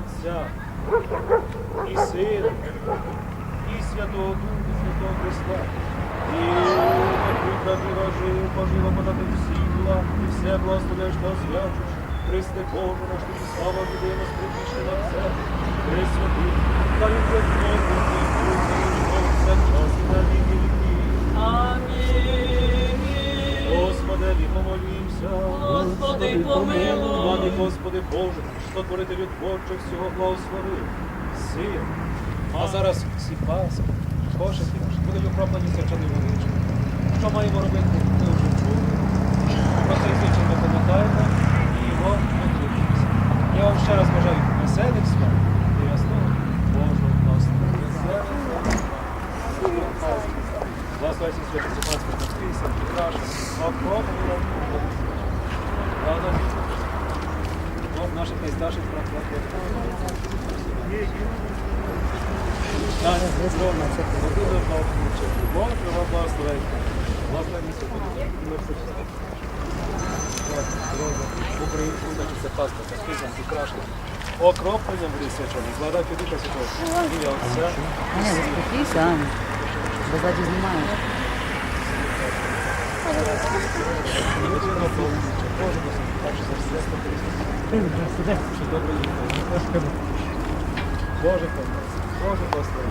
Отця і Сина, і Святого Духа, Святого Христа. І правдива жив, пожива подати всі благ, і все благословляєш та освячуєш. Христе Боже, наш слава людина, з на все, Пресвятий, та й помолімся. Господи, помилуй. Влади, Господи Боже, що творити творче всього благослови. Сил. А зараз всі паски, кошики наші, будуть оправдані свячені величі. Що маємо робити, Благословайся святий Пасхи на Христа, Петраша, Славкова, Рада Бог наших найстарших братів. Таня, здоров'я, родина, благополуччя. Бог його благословить. Благословення Святого. Українську, значить, це паста, це писанки, прикрашені. Окропленням буде свячений. Владати Духа Святого. Ім'я Отця. Аня, заспокійся, Аня. Бо ззаді знімають. Боже Боже благослови.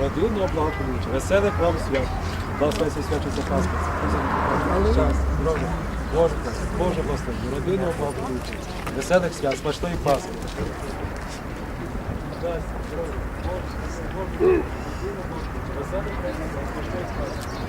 Родинного благополуччя, веселих вам свят. Благословися свячиться Пасха. Час, здоров'я. Боже, Боже благослови, родинного благополуччя, веселих свят, смачної Пасхи. Боже, Боже, Alexandre,